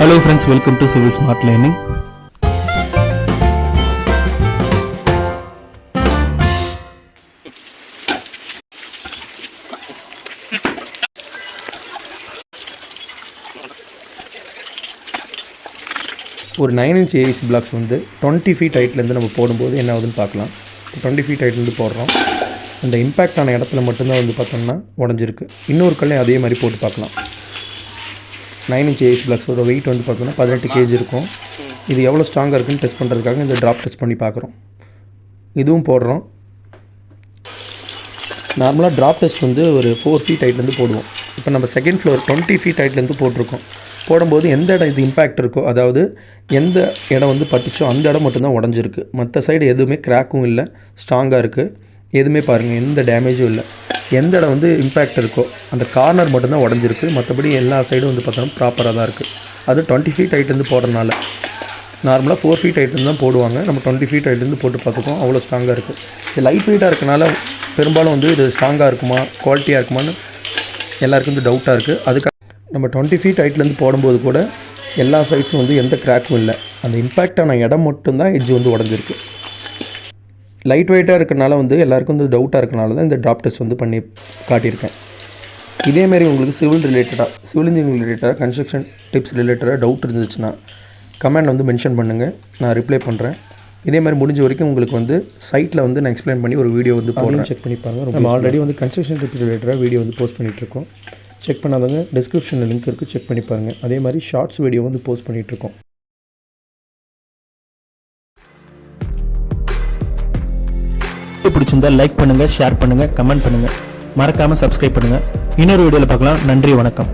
Hello friends welcome to civil smart learning ஒரு nine inch AAC blocks வந்து twenty feet ஹைட்லேருந்து நம்ம போடும்போது என்ன ஆகுதுன்னு பார்க்கலாம். டுவெண்ட்டி ஃபீட் ஹைட்லேருந்து போடுறோம். அந்த இம்பேக்ட் ஆன இடத்துல மட்டும்தான் வந்து பார்த்தோம்னா உடஞ்சிருக்கு. இன்னொரு கல்லையும் அதே மாதிரி போட்டு பார்க்கலாம். நைன் இன்ச் ஏஎஸ் பிளாக்ஸோட வெயிட் வந்து பார்த்தோம்னா பதினெட்டு கேஜி இருக்கும். இது எவ்வளோ ஸ்ட்ராங்காக இருக்குன்னு டெஸ்ட் பண்ணுறதுக்காக இந்த ட்ராப் டெஸ்ட் பண்ணி பார்க்குறோம். இதுவும் போடுறோம். நார்மலாக ட்ராப் டெஸ்ட் வந்து ஒரு ஃபோர் ஃபீட் ஹைட்லேருந்து போடுவோம். இப்போ நம்ம செகண்ட் ஃப்ளோர் டுவெண்ட்டி ஃபீட் ஹைட்லேருந்து போட்டிருக்கோம். போடும்போது எந்த இடம் இது இம்பேக்ட் இருக்கோ அதாவது எந்த இடம் வந்து பட்டுச்சோ அந்த இடம் மட்டும்தான் உடஞ்சிருக்கு. மற்ற சைடு எதுவுமே கிராக்கும் இல்லை ஸ்ட்ராங்காக இருக்குது எதுவுமே பாருங்கள் எந்த டேமேஜும் இல்லை. எந்த இடம் வந்து இம்பேக்ட் இருக்கோ அந்த கார்னர் மட்டும்தான் உடஞ்சிருக்கு. மற்றபடி எல்லா சைடும் வந்து பார்த்தோம்னா ப்ராப்பராக தான் இருக்குது அது டுவெண்ட்டி ஃபீட் ஹைட்லேருந்து போடுறனால நார்மலாக ஃபோர் ஃபீட் ஹைட்லேருந்து தான் போடுவாங்க. நம்ம டுவெண்ட்டி ஃபீட் ஹைட்லேருந்து போட்டு பார்த்துக்கோம் அவ்வளோ ஸ்ட்ராங்காக இருக்குது இது லைட் வெயிட்டாக இருக்கனால பெரும்பாலும் வந்து இது ஸ்ட்ராங்காக இருக்குமா குவாலிட்டியாக இருக்குமான்னு எல்லாருக்கும் வந்து டவுட்டாக இருக்குது அதுக்காக நம்ம டுவெண்ட்டி ஃபீட் ஹைட்லேருந்து போடும்போது கூட எல்லா சைட்ஸும் வந்து எந்த கிராக்கும் இல்லை. அந்த இம்பேக்டான இடம் மட்டும்தான் எட்ஜ் வந்து உடஞ்சிருக்கு. லைட் வெயிட்டாக இருக்கனால வந்து எல்லாருக்கும் வந்து டவுட்டாக இருக்கனால தான் இந்த ட்ராப் டெஸ்ட் வந்து பண்ணி காட்டியிருக்கேன். இதேமாரி உங்களுக்கு சிவில் ரிலேட்டடாக சிவில் இன்ஜினியரிங் ரிலேட்டடாக கன்ஸ்ட்ரக்ஷன் டிப்ஸ் ரிலேட்டடாக டவுட் இருந்துச்சுன்னா கமெண்டில் வந்து மென்ஷன் பண்ணுங்கள் நான் ரிப்ளை பண்ணுறேன் இதே மாதிரி முடிஞ்ச வரைக்கும் உங்களுக்கு வந்து சைட்டில் வந்து நான் எக்ஸ்பிளைன் பண்ணி ஒரு வீடியோ வந்து போடுறேன். செக் பண்ணி பாருங்கள் நம்ம ஆல்ரெடி வந்து கன்ஸ்ட்ரக்ஷன் டிப்ஸ் ரிலேட்டடாக வீடியோ வந்து போஸ்ட் பண்ணிகிட்ருக்கோம் செக் பண்ணாதவங்க டிஸ்கிரிப்ஷனில் லிங்க் இருக்குது செக் பண்ணி பாருங்கள் அதே மாதிரி ஷார்ட்ஸ் வீடியோ வந்து போஸ்ட் பண்ணிகிட்ருக்கோம் வீடியோ பிடிச்சிருந்தா லைக் பண்ணுங்க ஷேர் பண்ணுங்க கமெண்ட் பண்ணுங்க. மறக்காம சப்ஸ்கிரைப் பண்ணுங்க. இன்னொரு வீடியோவில் பார்க்கலாம். நன்றி வணக்கம்.